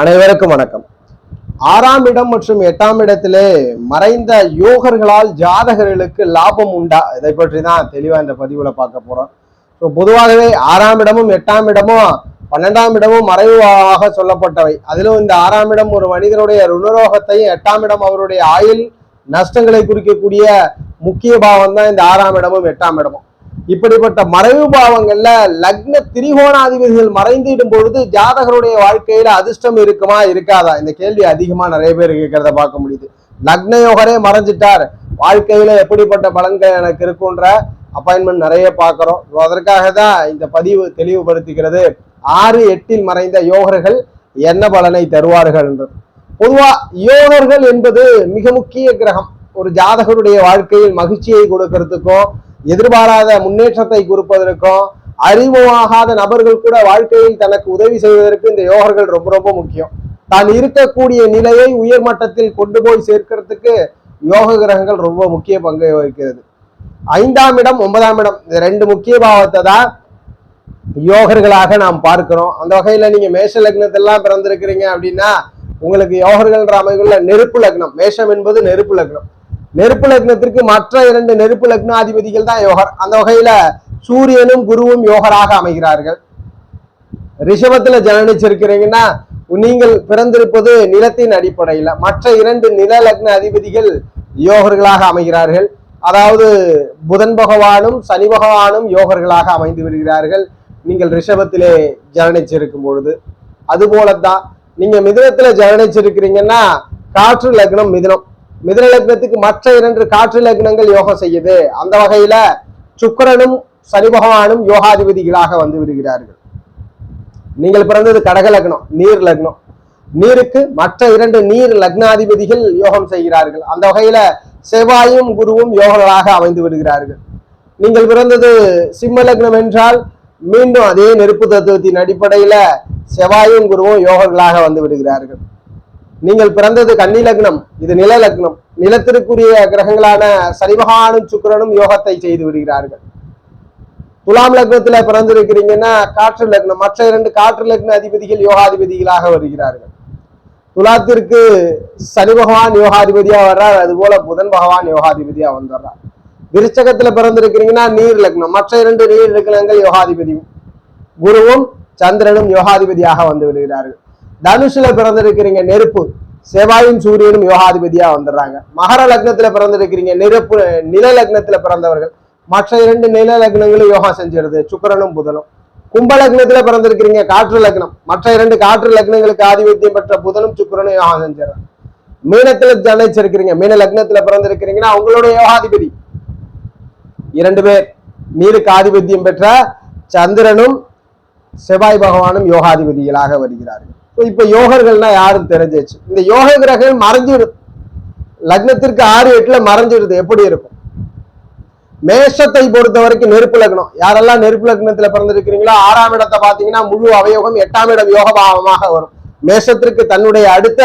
அனைவருக்கும் வணக்கம். ஆறாம் இடம் மற்றும் எட்டாம் இடத்திலே மறைந்த யோகர்களால் ஜாதகர்களுக்கு லாபம் உண்டா? இதை பற்றி தான் தெளிவா இந்த பதிவுல பார்க்க போறோம். ஸோ பொதுவாகவே ஆறாம் இடமும் எட்டாம் இடமும் பன்னெண்டாம் இடமும் மறைவாக சொல்லப்பட்டவை. அதிலும் இந்த ஆறாம் இடம் ஒரு மனிதனுடைய ருணரோகத்தையும் எட்டாம் இடம் அவருடைய ஆயுள் நஷ்டங்களை குறிக்கக்கூடிய முக்கிய பாவம் தான் இந்த ஆறாம் இடமும் எட்டாம் இடமும். இப்படிப்பட்ட மறைவு பாவங்கள்ல லக்ன திரிகோணாதிபதிகள் மறைந்திடும் பொழுது ஜாதகருடைய வாழ்க்கையில அதிர்ஷ்டம் இருக்குமா இருக்காதா? இந்த கேள்வி அதிகமா நிறைய பேர் கேட்கறத பார்க்க முடியுது. லக்ன யோகரே மறைஞ்சிட்டார். வாழ்க்கையில எப்படிப்பட்ட பலன்கள் எனக்கு இருக்குன்ற அப்பாயின்மெண்ட் நிறைய பார்க்கிறோம். அதற்காக தான் இந்த பதிவு தெளிவுபடுத்துகிறது. ஆறு எட்டில் மறைந்த யோகர்கள் என்ன பலனை தருவார்கள் என்று. பொதுவா யோகர்கள் என்பது மிக முக்கிய கிரகம். ஒரு ஜாதகருடைய வாழ்க்கையில் மகிழ்ச்சியை கொடுக்கறதுக்கும் எதிர்பாராத முன்னேற்றத்தை கொடுப்பதற்கும் அறிமுகமாகாத நபர்கள் கூட வாழ்க்கையில் தனக்கு உதவி செய்வதற்கு இந்த யோகர்கள் ரொம்ப ரொம்ப முக்கியம். தான் இருக்கக்கூடிய நிலையை உயர் மட்டத்தில் கொண்டு போய் சேர்க்கறதுக்கு யோக கிரகங்கள் ரொம்ப முக்கிய பங்கை வகிக்கிறது. ஐந்தாம் இடம் ஒன்பதாம் இடம் இந்த ரெண்டு முக்கிய பாவத்தை தான் யோகர்களாக நாம் பார்க்கிறோம். அந்த வகையில நீங்க மேஷ லக்னத்தெல்லாம் பிறந்திருக்கிறீங்க அப்படின்னா உங்களுக்கு யோகர்கள்ன்ற அமைப்புள்ள நெருப்பு லக்னம். மேஷம் என்பது நெருப்பு லக்னம். நெருப்பு லக்னத்திற்கு மற்ற இரண்டு நெருப்பு லக்னாதிபதிகள் தான் யோகர். அந்த வகையில சூரியனும் குருவும் யோகராக அமைகிறார்கள். ரிஷபத்துல ஜனனிச்சிருக்கிறீங்கன்னா நீங்கள் பிறந்திருப்பது நிலத்தின் அடிப்படையில. மற்ற இரண்டு நில லக்ன அதிபதிகள் யோகர்களாக அமைகிறார்கள். அதாவது புதன் பகவானும் சனி பகவானும் யோகர்களாக அமைந்து விடுகிறார்கள். நீங்கள் ரிஷபத்திலே ஜனனிச்சிருக்கும் பொழுது. அதுபோலத்தான் நீங்க மிதனத்துல ஜனனிச்சிருக்கிறீங்கன்னா காற்று லக்னம் மிதனம். மிதுன லக்னத்துக்கு மற்ற இரண்டு காற்று லக்னங்கள் யோகம் செய்யுது. அந்த வகையில சுக்கிரனும் சனி பகவானும் யோகாதிபதிகளாக வந்து விடுகிறார்கள். நீங்கள் பிறந்தது கடக லக்னம் நீர் லக்னம். நீருக்கு மற்ற இரண்டு நீர் லக்னாதிபதிகள் யோகம் செய்கிறார்கள். அந்த வகையில செவ்வாயும் குருவும் யோகங்களாக அமைந்து விடுகிறார்கள். நீங்கள் பிறந்தது சிம்ம லக்னம் என்றால் மீண்டும் அதே நெருப்பு தத்துவத்தின் அடிப்படையில செவ்வாயும் குருவும் யோகங்களாக வந்து விடுகிறார்கள். நீங்கள் பிறந்தது கன்னி லக்னம் இது நில லக்னம் நிலத்திற்குரிய கிரகங்களான சனிமகானும் சுக்கிரனும் யோகத்தை செய்து விடுகிறார்கள். துலாம் லக்னத்துல பிறந்திருக்கிறீங்கன்னா காற்று லக்னம். மற்ற இரண்டு காற்று லக்ன அதிபதிகள் யோகாதிபதிகளாக வருகிறார்கள். துலாத்திற்கு சனி பகவான் யோகாதிபதியா வர்றார். அது போல புதன் பகவான் யோகாதிபதியா வந்துடுறார். விருச்சகத்துல பிறந்திருக்கிறீங்கன்னா நீர் லக்னம். மற்ற இரண்டு நீர் லக்னங்கள் யோகாதிபதி குருவும் சந்திரனும் யோகாதிபதியாக வந்து விடுகிறார்கள். தனுஷுல பிறந்திருக்கிறீங்க நெருப்பு. செவ்வாயும் சூரியனும் யோகாதிபதியா வந்துடுறாங்க. மகர லக்னத்துல பிறந்திருக்கிறீங்க நெருப்பு நில லக்னத்துல பிறந்தவர்கள். மற்ற இரண்டு நில லக்னங்களும் யோகா செஞ்சிருது சுக்கரனும் புதனும். கும்ப லக்னத்துல பிறந்திருக்கிறீங்க காற்று லக்னம். மற்ற இரண்டு காற்று லக்னங்களுக்கு ஆதிபத்தியம் பெற்ற புதனும் சுக்கரனும் யோகா செஞ்சிடறாங்க. மீனத்துல ஜனிச்சிருக்கிறீங்க. மீன லக்னத்துல பிறந்திருக்கிறீங்கன்னா அவங்களோட யோகாதிபதி. இரண்டு பேர். நீருக்கு ஆதிபத்தியம் பெற்ற சந்திரனும் செவ்வாய் பகவானும் யோகாதிபதிகளாக வருகிறார்கள். இப்ப யோகர்கள்னா யாரும் தெரிஞ்சிச்சு இந்த யோக கிரகங்கள் மறைஞ்சிடும். லக்னத்திற்கு ஆறு எட்டுல மறைஞ்சிடுது. எப்படி இருக்கும்? மேஷத்தை பொறுத்த வரைக்கும் நெருப்பு லக்னம். யாரெல்லாம் நெருப்பு லக்னத்துல பிறந்திருக்கிறீங்களோ ஆறாம் இடத்தை பாத்தீங்கன்னா முழு அவயோகம் எட்டாம் இடம் யோக பாவமாக வரும். மேஷத்திற்கு தன்னுடைய அடுத்த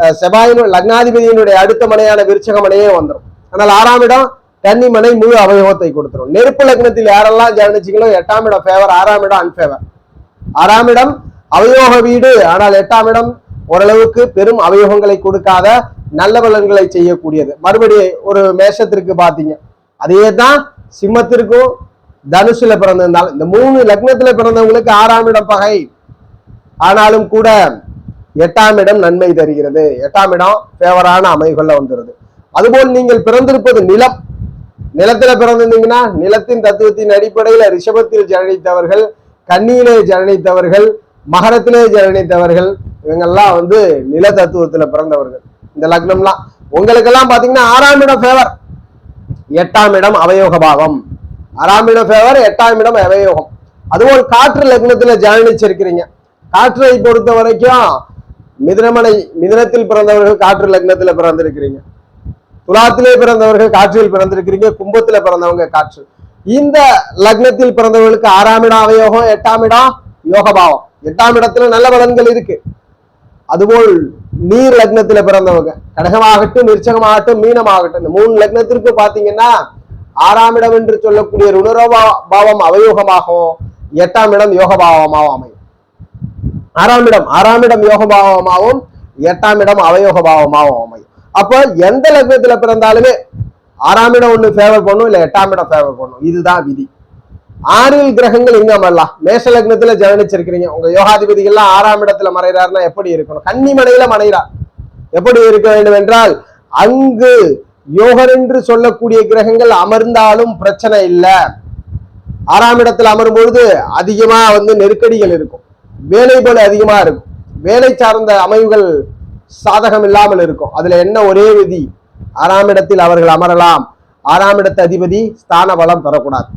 அஹ், செவ்வாயின் லக்னாதிபதியினுடைய அடுத்த மனையான விருச்சக மனையே வந்துடும் ஆனால் ஆறாம் இடம் கன்னி மனை முழு அவயோகத்தை கொடுத்துரும். நெருப்பு லக்னத்தில் யாரெல்லாம் ஜனிச்சிங்களோ எட்டாம் இடம் ஃபேவர் ஆறாம் இடம் அன்ஃபேவர் ஆறாம் இடம் அவயோக வீடு. ஆனால் எட்டாம் இடம் ஓரளவுக்கு பெரும் அவயோகங்களை கொடுக்காத நல்ல பலன்களை செய்யக்கூடியது. மறுபடி ஒரு மேஷத்திற்கு பாத்தீங்க அதே தான் சிம்மத்திற்கும் தனுசுல பிறந்திருந்தாலும் இந்த மூணு லக்னத்துல பிறந்தவங்களுக்கு ஆறாம் இடம் பகை. ஆனாலும் கூட எட்டாம் இடம் நன்மை தருகிறது. எட்டாம் இடம் ஃபேவரான அமைகள்ல வந்துருது. அதுபோல் நீங்கள் பிறந்திருப்பது நிலம். நிலத்துல பிறந்திருந்தீங்கன்னா நிலத்தின் தத்துவத்தின் அடிப்படையில ரிஷபத்தில் ஜனனித்தவர்கள் கண்ணியிலே ஜனனித்தவர்கள் மகரத்திலே ஜனனித்தவர்கள் இவங்கெல்லாம் வந்து நில தத்துவத்துல பிறந்தவர்கள். இந்த லக்னம்லாம் உங்களுக்கெல்லாம் பாத்தீங்கன்னா ஆறாம் இடம் ஃபேவர் எட்டாம் இடம் அவயோக பாவம். ஆறாம் இடம் ஃபேவர் எட்டாம் இடம் அவயோகம். அதுபோல் காற்று லக்னத்துல ஜனனிச்சிருக்கிறீங்க காற்றை பொறுத்த வரைக்கும் மிதனமனை மிதனத்தில் பிறந்தவர்கள் காற்று லக்னத்துல பிறந்திருக்கிறீங்க. துலாத்திலே பிறந்தவர்கள் காற்றில் பிறந்திருக்கிறீங்க கும்பத்துல பிறந்தவங்க காற்று. இந்த லக்னத்தில் பிறந்தவர்களுக்கு ஆறாம் இடம் அவயோகம் எட்டாம் இடம் யோகபாவம். எட்டாம் இடத்துல நல்ல பலன்கள் இருக்கு. அதுபோல் நீர் லக்னத்துல பிறந்தவங்க. கடகமாகட்டும் நிர்ச்சகமாகட்டும் மீனமாகட்டும் இந்த மூணு லக்னத்திற்கு பாத்தீங்கன்னா ஆறாம் இடம் என்று சொல்லக்கூடிய ருணரோபா பாவம் அவயோகமாகவும் எட்டாம் இடம் யோக பாவமாகவும் அமையும். ஆறாம் இடம் ஆறாம் இடம் யோக பாவமாகவும் எட்டாம் இடம் அவயோக பாவமாகவும் அமையும். அப்போ எந்த லக்னத்துல பிறந்தாலுமே ஆறாம் இடம் ஒண்ணு ஃபேவர் பண்ணும் இல்ல எட்டாம் இடம் ஃபேவர் பண்ணும். இதுதான் விதி. ஆறில் கிரகங்கள் எங்க அமரலாம் மேஷ லக்னத்துல ஜனனிச்சிருக்கிறீங்க உங்க யோகாதிபதிகள்லாம் ஆறாம் இடத்துல மறைகிறாருன்னா எப்படி இருக்கணும்? கன்னிமனையில மறைகிறார் எப்படி இருக்க வேண்டும் என்றால் அங்கு யோகர் என்று சொல்லக்கூடிய கிரகங்கள் அமர்ந்தாலும் பிரச்சனை இல்லை. ஆறாம் இடத்துல அமரும் பொழுது அதிகமா வந்து நெருக்கடிகள் இருக்கும். வேலை போல அதிகமா இருக்கும். வேலை சார்ந்த அமைவுகள் சாதகம் இல்லாமல் இருக்கும். அதுல என்ன ஒரே விதி? ஆறாம் இடத்தில் அவர்கள் அமரலாம். ஆறாம் இடத்து அதிபதி ஸ்தான பலம் பெறக்கூடாது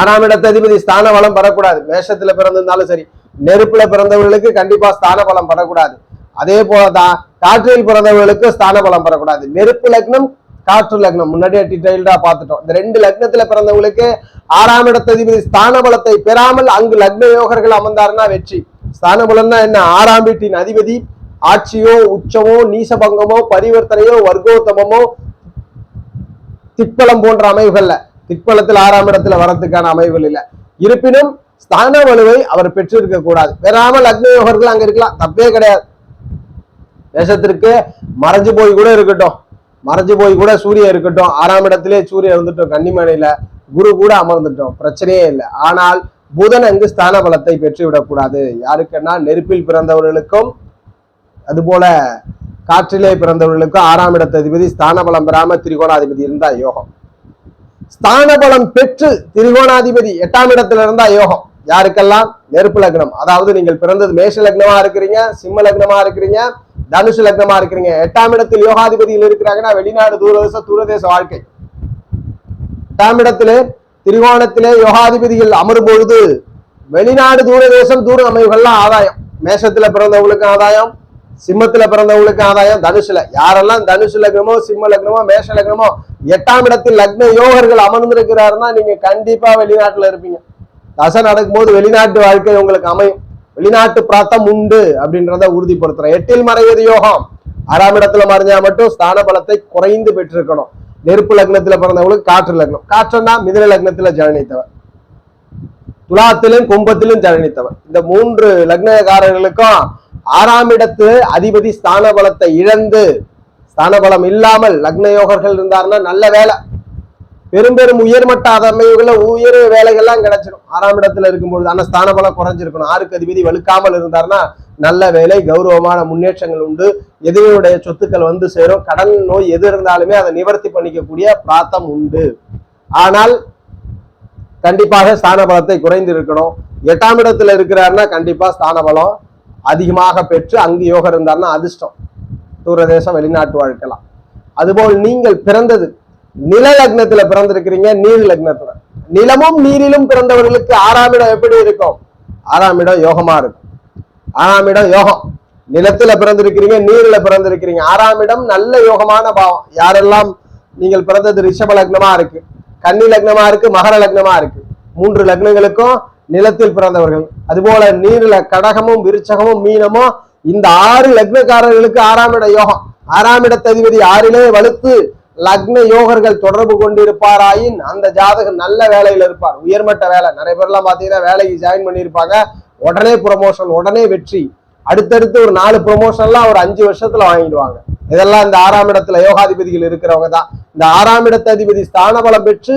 ஆறாம் இடத்து அதிபதி ஸ்தான பலம் பெறக்கூடாது மேஷத்துல பிறந்திருந்தாலும் சரி நெருப்புல பிறந்தவர்களுக்கு கண்டிப்பா ஸ்தான பலம் பெறக்கூடாது அதே போலதான் காற்றில் பிறந்தவர்களுக்கு ஸ்தான பலம் பெறக்கூடாது நெருப்பு லக்னம் காற்று லக்னம். முன்னாடியே டீடைல்டா பார்த்துட்டோம். இந்த ரெண்டு லக்னத்துல பிறந்தவங்களுக்கு ஆறாம் இடத்ததிபதி ஸ்தான பலத்தை பெறாமல் அங்கு லக்ன யோகர்கள் அமர்ந்தாருன்னா வெற்றி. ஸ்தான பலம்னா என்ன? ஆறாம் வீட்டின் அதிபதி ஆட்சியோ உச்சமோ நீசபங்கமோ பரிவர்த்தனையோ வர்க்கோத்தமோ திக்பலம் போன்ற அமைவுகள்ல. திக்பலத்தில் ஆறாம் இடத்துல வரத்துக்கான அமைவுகள் இல்ல. இருப்பினும் ஸ்தான வலுவை அவர் பெற்றிருக்க கூடாது. பெறாமல் அக்னி யோகர்கள் அங்க இருக்கலாம். தப்பே கிடையாது. தேசத்திற்கு மறைஞ்சு போய் கூட இருக்கட்டும். மறைஞ்சு போய் கூட சூரியன் இருக்கட்டும். ஆறாம் இடத்திலே சூரியன் இருந்துட்டோம். கன்னிமனையில குரு கூட அமர்ந்துட்டோம். பிரச்சனையே இல்லை. ஆனால் புதன் அங்கு ஸ்தான பலத்தை பெற்று விடக்கூடாது யாருக்குன்னா நெருப்பில் பிறந்தவர்களுக்கும் அதுபோல காற்றிலே பிறந்தவர்களுக்கும் ஆறாம் இடத்த அதிபதி ஸ்தான பலம் பெறாம திரிகோணாதிபதி இருந்தா யோகம். ஸ்தானபலம் பெற்று திரிகோணாதிபதி எட்டாம் இடத்துல இருந்தா யோகம். யாருக்கெல்லாம்? நெருப்பு லக்னம். அதாவது நீங்கள் பிறந்தது மேஷ லக்னமா இருக்கிறீங்க சிம்ம லக்னமா இருக்கிறீங்க தனுசு லக்னமா இருக்கிறீங்க. எட்டாம் இடத்தில் யோகாதிபதியில் இருக்கிறாங்கன்னா வெளிநாடு தூரதேச தூரதேச வாழ்க்கை. எட்டாம் இடத்திலே திரிகோணத்திலே யோகாதிபதிகள் அமரும் பொழுது வெளிநாடு தூரதேசம் தூர அமைவுகள்லாம் ஆதாயம். மேஷத்துல பிறந்தவங்களுக்கு ஆதாயம். சிம்மத்துல பிறந்தவங்களுக்கு ஆதாயம் தனுசுல. யாரெல்லாம் தனுசு லக்னமோ சிம்ம லக்னமோ மேஷ லக்னமோ எட்டாம் இடத்தில் லக்ன யோகர்கள் அமர்ந்திருக்கிறாருன்னா நீங்க கண்டிப்பா வெளிநாட்டுல இருப்பீங்க. தசை நடக்கும்போது வெளிநாட்டு வாழ்க்கை உங்களுக்கு அமையும். வெளிநாட்டு பிராத்தம் உண்டு அப்படின்றத உறுதிப்படுத்துறேன். எட்டில் மறைவது யோகம். ஆறாம் இடத்துல மறைஞ்சா மட்டும் ஸ்தான பலத்தை குறைந்து பெற்றிருக்கணும். நெருப்பு லக்னத்துல பிறந்தவங்களுக்கு காற்று லக்னம். காற்றுன்னா மிதன லக்னத்துல ஜனனித்தவர். துலாத்திலும் கும்பத்திலும் ஜனனித்தவர். இந்த மூன்று லக்னகாரர்களுக்கும் ஆறாம் இடத்து அதிபதி ஸ்தான பலத்தை இழந்து ஸ்தான பலம் இல்லாமல் லக்ன யோகர்கள் இருந்தாருன்னா நல்ல வேலை. பெரும் பெரும் உயர்மட்ட அமைவுகள உயர் வேலைகள்லாம் கிடைச்சிடும் ஆறாம் இடத்துல இருக்கும்பொழுது ஆனா ஸ்தான பலம் குறைஞ்சிருக்கணும். ஆறுக்கு அதிபதி வலுக்காமல் இருந்தாருன்னா நல்ல வேலை கௌரவமான முன்னேற்றங்கள் உண்டு. எதிரியுடைய சொத்துக்கள் வந்து சேரும். கடன் நோய் எது இருந்தாலுமே அதை நிவர்த்தி பண்ணிக்கக்கூடிய பிராத்தம் உண்டு. ஆனால் கண்டிப்பாக ஸ்தான பலத்தை குறைந்து இருக்கணும் எட்டாம் இடத்துல இருக்கிறாருன்னா கண்டிப்பா ஸ்தான பலம் அதிகமாக பெற்று அங்கு யோகம் இருந்தார்னா அதிர்ஷ்டம். தூரதேசம் வெளிநாட்டு வாழ்க்கலாம் அதுபோல் நீங்கள் பிறந்தது நில லக்னத்துல பிறந்திருக்கிறீங்க நீர் லக்னத்துல. நிலமும் நீரிலும் பிறந்தவர்களுக்கு ஆறாம் இடம் எப்படி இருக்கும்? ஆறாம் இடம் யோகமா இருக்கும். ஆறாம் இடம் யோகம். நிலத்துல பிறந்திருக்கிறீங்க நீர்ல பிறந்திருக்கிறீங்க. ஆறாம் இடம் நல்ல யோகமான பாவம். யாரெல்லாம் நீங்கள் பிறந்தது ரிஷப லக்னமா இருக்கு கன்னி லக்னமா இருக்கு மகர லக்னமா இருக்கு மூன்று லக்னங்களுக்கும் நிலத்தில் பிறந்தவர்கள். அதுபோல நீர்ல கடகமும் விருச்சகமும் மீனமும் இந்த ஆறு லக்னக்காரர்களுக்கு ஆறாம் இட யோகம். ஆறாம் இடத்ததிபதி ஆறிலே வலுத்து லக்ன யோகர்கள் தொடர்பு கொண்டிருப்பாராயின் அந்த ஜாதகர் நல்ல வேலையில இருப்பார். உயர்மட்ட வேலை. நிறைய பேர்லாம் பார்த்தீங்கன்னா வேலைக்கு ஜாயின் பண்ணியிருப்பாங்க. உடனே ப்ரொமோஷன் உடனே வெற்றி. அடுத்தடுத்து ஒரு நாலு ப்ரொமோஷன்லாம் ஒரு அஞ்சு வருஷத்துல வாங்கிடுவாங்க. இதெல்லாம் இந்த ஆறாம் இடத்துல யோகாதிபதிகள் இருக்கிறவங்க தான். இந்த ஆறாம் இடத்த அதிபதி ஸ்தான பலம் பெற்று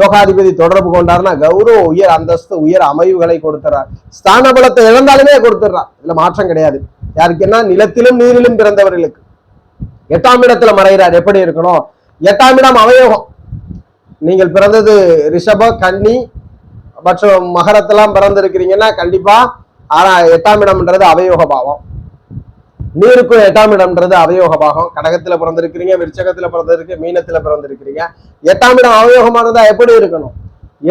யோகாதிபதி தொடர்பு கொண்டாருன்னா கௌரவ உயர் அந்தஸ்து உயர் அமைவுகளை கொடுத்துறார். ஸ்தான பலத்தை இழந்தாலுமே கொடுத்துட்றார். இதுல மாற்றம் கிடையாது. யாருக்குன்னா நிலத்திலும் நீரிலும் பிறந்தவர்களுக்கு. எட்டாம் இடத்துல மறைகிறார். எப்படி இருக்கணும்? எட்டாம் இடம் அவயோகம். நீங்கள் பிறந்தது ரிஷப கன்னி மற்றும் மகரத்தெல்லாம் பிறந்திருக்கிறீங்கன்னா கண்டிப்பா ஆனா எட்டாம் இடம்ன்றது அவயோக பாவம் நீருக்கும் எட்டாம் இடம்ன்றது அவயோக பாகம். கடகத்துல பிறந்திருக்கிறீங்க விருச்சகத்துல பிறந்திருக்கு மீனத்துல பிறந்திருக்கிறீங்க. எட்டாம் இடம் அவயோகமா இருந்தா எப்படி இருக்கணும்?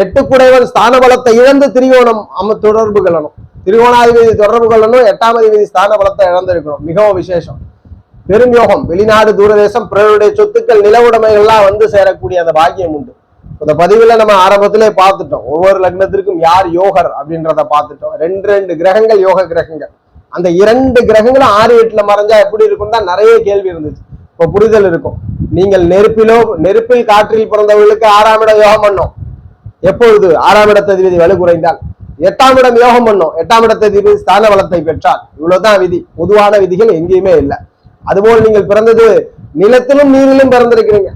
எட்டு குடைவன் ஸ்தான பலத்தை இழந்து திரிகோணம் அம தொடர்பு கொள்ளணும். திரிகோணாதிபதி தொடர்பு கொள்ளணும் எட்டாம் அதிபதி ஸ்தான பலத்தை இழந்திருக்கணும். மிகவும் விசேஷம். பெரும் யோகம் வெளிநாடு தூரதேசம் பிறருடைய சொத்துக்கள் நில உடைமைகள்லாம் வந்து சேரக்கூடிய அந்த பாக்கியம் உண்டு. இந்த பதிவுல நம்ம ஆரம்பத்திலே பார்த்துட்டோம். ஒவ்வொரு லக்னத்திற்கும் யார் யோகர் அப்படின்றத பார்த்துட்டோம். ரெண்டு ரெண்டு கிரகங்கள் யோக கிரகங்கள். அந்த இரண்டு கிரகங்களும் ஆறு எட்டுல மறைஞ்சா எப்படி இருக்கும் தான் நிறைய கேள்வி இருந்துச்சு. இப்போ புரிதல் இருக்கும். நீங்கள் நெருப்பிலோ நெருப்பில் காற்றில் பிறந்தவர்களுக்கு ஆறாம் இடம் யோகம் பண்ணும். எப்பொழுது? ஆறாம் இடத்ததிபதி வலு குறைந்தால். எட்டாம் இடம் யோகம் பண்ணும். எட்டாம் இடத்த அதிபதி ஸ்தான வளத்தை பெற்றார். இவ்வளவுதான் விதி. பொதுவான விதிகள் எங்கேயுமே இல்லை. அதுபோல் நீங்கள் பிறந்தது நிலத்திலும் நீரிலும் பிறந்திருக்கிறீங்க.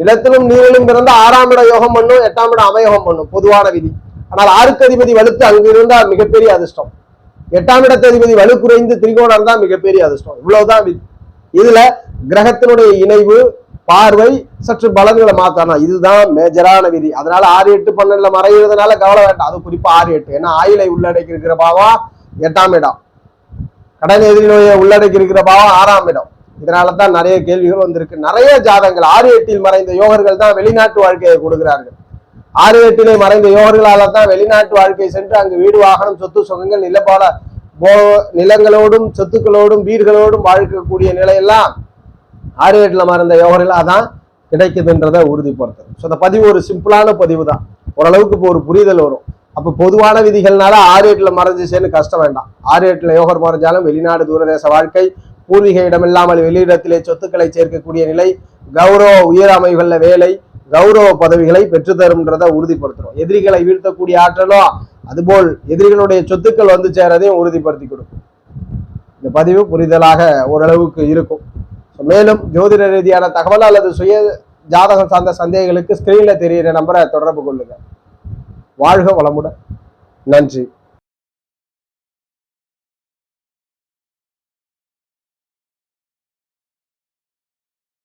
நிலத்திலும் நீரிலும் பிறந்த ஆறாம் இட யோகம் பண்ணும் எட்டாம் இடம் அமயோகம் பண்ணும். பொதுவான விதி. ஆனால் ஆறுக்கு அதிபதி வலுத்து அங்கிருந்தால் மிகப்பெரிய அதிர்ஷ்டம். எட்டாம் இடத்த அதிபதி வலு குறைந்து திரிகோணம் தான் மிகப்பெரிய அதிர்ஷ்டம். இவ்வளவுதான் இதுல கிரகத்தினுடைய இணைவு பார்வை சற்று பலன்களை மாத்தணும். இதுதான் மேஜரான விதி. அதனால ஆறு எட்டு பன்னெண்டுல மறைகிறதுனால கவலை வேண்டாம். அது குறிப்பா ஆறு எட்டு. ஏன்னா ஆயிலை உள்ளடக்கி இருக்கிற பாவம் எட்டாம் இடம். கடன் எதிரி நோயை உள்ளடக்கி இருக்கிற பாவம் ஆறாம் இடம். இதனால தான் நிறைய கேள்விகள் வந்திருக்கு. நிறைய ஜாதங்கள் ஆறு எட்டில் மறைந்த யோகர்கள் தான் வெளிநாட்டு வாழ்க்கையை கொடுக்கிறார்கள். ஆறு எட்டிலே மறைந்த யோகர்களால தான் வெளிநாட்டு வாழ்க்கை சென்று அங்கு வீடு வாகனம் சொத்து சுகங்கள் நிலப்பாட போ நிலங்களோடும் சொத்துக்களோடும் வீடுகளோடும் வாழ்க்கக்கூடிய நிலையெல்லாம் ஆறு எட்டில் மறைந்த யோகர்களாக தான் கிடைக்குதுன்றதை உறுதிப்படுத்தும் ஸோ இந்த பதிவு ஒரு சிம்பிளான பதிவு தான். ஓரளவுக்கு இப்போ ஒரு புரிதல் வரும். அப்போ பொதுவான விதிகள்னால ஆறு எட்டில் மறைஞ்சிச்சேன்னு கஷ்டம் வேண்டாம். ஆறு எட்டில் யோகர் மறைஞ்சாலும் வெளிநாடு தூரதேச வாழ்க்கை பூர்வீக இடமில்லாமல் வெளியிடத்திலே சொத்துக்களை சேர்க்கக்கூடிய நிலை கௌரவ உயர் அமைவுகளில் வேலை கௌரவ பதவிகளை பெற்றுத்தரும்ன்றதை உறுதிப்படுத்துறோம். எதிரிகளை வீழ்த்தக்கூடிய ஆற்றலும் அதுபோல் எதிரிகளுடைய சொத்துக்கள் வந்து சேரதையும் உறுதிப்படுத்தி கொடுக்கும். இந்த பதிவு புரிதலாக ஓரளவுக்கு இருக்கும். மேலும் ஜோதிட ரீதியான தகவல் அல்லது சுய ஜாதகம் சார்ந்த சந்தேகங்களுக்கு ஸ்கிரீன்ல தெரியிற நம்பரை தொடர்பு கொள்ளுங்க. வாழ்க வளமுடன். நன்றி.